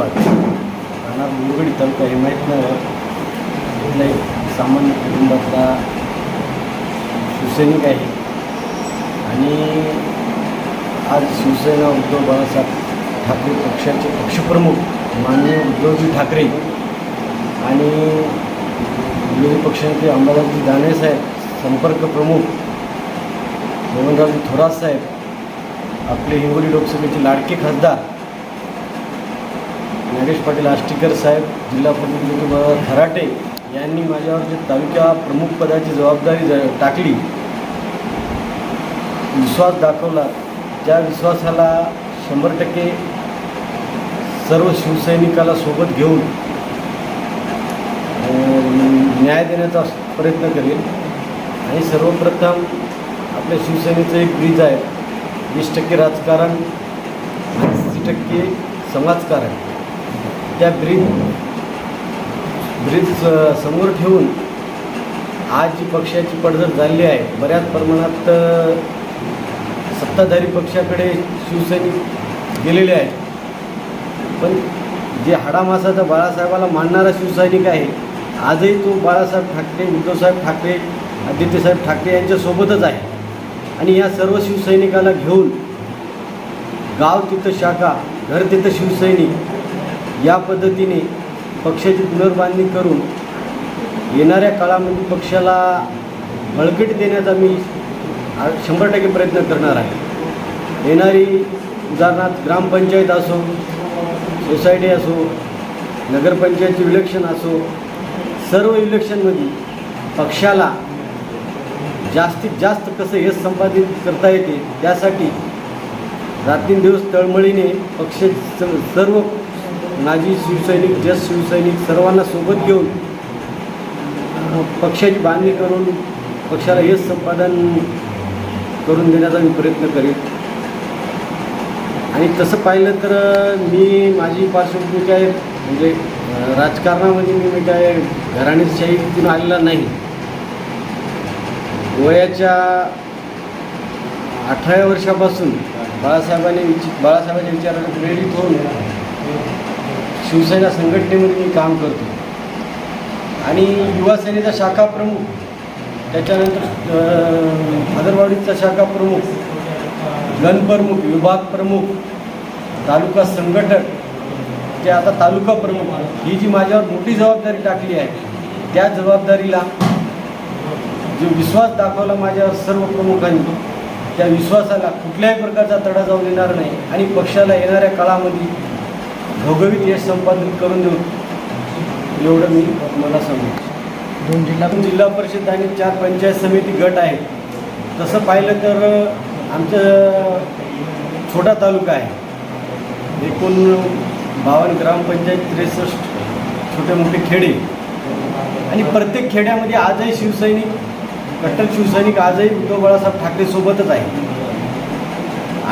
मुरगडी तालुका हिमायतनगर इथला एक सामान्य कुटुंबातला शिवसैनिक आहे. आणि आज शिवसेना उद्धव बाळासाहेब ठाकरे पक्षाचे पक्षप्रमुख माननीय उद्धवजी ठाकरे आणि विरोधी पक्षांचे अंबादासजी दानवे साहेब संपर्क प्रमुख मोहनरावजी थोरात साहेब आपले हिंगोली लोकसभेचे लाडके खासदार नागेश पाटील आष्टीकर साहेब जिल्हा प्रतिनिधी बाबा खराटे यांनी माझ्यावर जे तालुका प्रमुख पदाची जबाबदारी ज- टाकली विश्वास दाखवला त्या विश्वासाला शंभर टक्के सर्व शिवसैनिकाला सोबत घेऊन न्याय देण्याचा प्रयत्न करेल. आणि सर्वप्रथम आपल्या शिवसेनेचं एक ब्रीज आहे वीस टक्के राजकारण ऐंशी टक्के समाजकारण. त्या ब्रीज ब्रीज समोर ठेवून आज जी पक्षाची पडझड झाली आहे बऱ्याच प्रमाणात सत्ताधारी पक्षाकडे शिवसैनिक गेलेले आहेत. पण जे हाडामासाचा बाळासाहेबाला मानणारा शिवसैनिक आहे आजही तो बाळासाहेब ठाकरे उद्धवसाहेब ठाकरे आदित्यसाहेब ठाकरे यांच्यासोबतच आहे. आणि या सर्व शिवसैनिकाला घेऊन गाव तिथं शाखा घर तिथं शिवसैनिक या पद्धतीने पक्षाची पुनर्बांधणी करून येणाऱ्या काळामध्ये पक्षाला बळकटी देण्याचा मी शंभर टक्के प्रयत्न करणार आहे. येणारी उदाहरणार्थ ग्रामपंचायत असो सोसायटी असो नगरपंचायतचे इलेक्शन असो सर्व इलेक्शनमध्ये पक्षाला जास्तीत जास्त कसं यश संपादित करता येते त्यासाठी रात्रींदिवस तळमळीने पक्ष सर्व नाजी शिवसैनिक जस शिवसैनिक सर्वांना सोबत घेऊन पक्षाची बांधणी करून पक्षाला यश संपादन करून देण्याचा मी प्रयत्न करेन. आणि तसं पाहिलं तर मी माझी पार्श्वभूमी काय म्हणजे राजकारणामध्ये मी म्हणजे मी काय घराणेशाहीतून आलेला नाही. वयाच्या अठराव्या वर्षापासून बाळासाहेबांनी विच बाळासाहेबांच्या विचाराने प्रेरित होऊन शिवसेना संघटनेमध्ये मी काम करतो. आणि युवासेनेचा शाखा प्रमुख त्याच्यानंतर भादरवाडीचा शाखा प्रमुख गणप्रमुख विभाग प्रमुख तालुका संघटक जे आता तालुका प्रमुख ही जी माझ्यावर मोठी जबाबदारी टाकली आहे त्या जबाबदारीला जो विश्वास दाखवला माझ्यावर सर्व प्रमुखांनी त्या विश्वासाला कुठल्याही प्रकारचा तडा जाऊ देणार नाही. आणि पक्षाला येणाऱ्या काळामध्ये घवघवीत यश संपादन करून देऊ. एवढं मी मला सांगू. दोन जिल्हा जिल्हा परिषद आणि चार पंचायत समिती गट आहेत तसं पाहिलं तर आमचं छोटा तालुका आहे. एकूण बावन्न ग्रामपंचायत त्रेसष्ट छोटे मोठे खेडे. आणि प्रत्येक खेड्यामध्ये आजही शिवसैनिक कट्टर शिवसैनिक आजही उद्धव बाळासाहेब ठाकरे सोबतच आहे.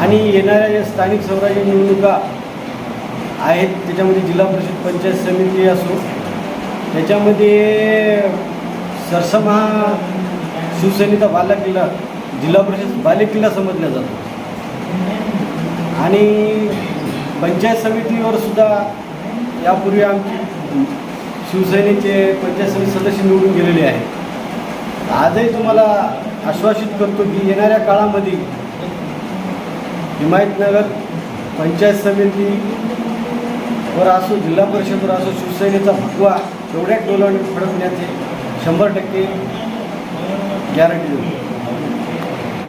आणि येणाऱ्या या स्थानिक स्वराज्य निवडणुका आहेत त्याच्यामध्ये जिल्हा परिषद पंचायत समिती असो त्याच्यामध्ये सरसम हा शिवसेनेचा बालेकिल्ला जिल्हा परिषद बालेकिल्ला समजला जातो. आणि पंचायत समितीवर सुद्धा यापूर्वी आमची शिवसेनेचे पंचायत समिती सदस्य निवडून गेलेले आहेत. आजही तुम्हाला आश्वासित करतो की येणाऱ्या काळामध्ये हिमायतनगर पंचायत समिती वर असो जिल्हा परिषदवर असो शिवसेनेचा भगवा तेवढ्या डोलाने फडकण्याचे शंभर टक्के गॅरंटी देऊ.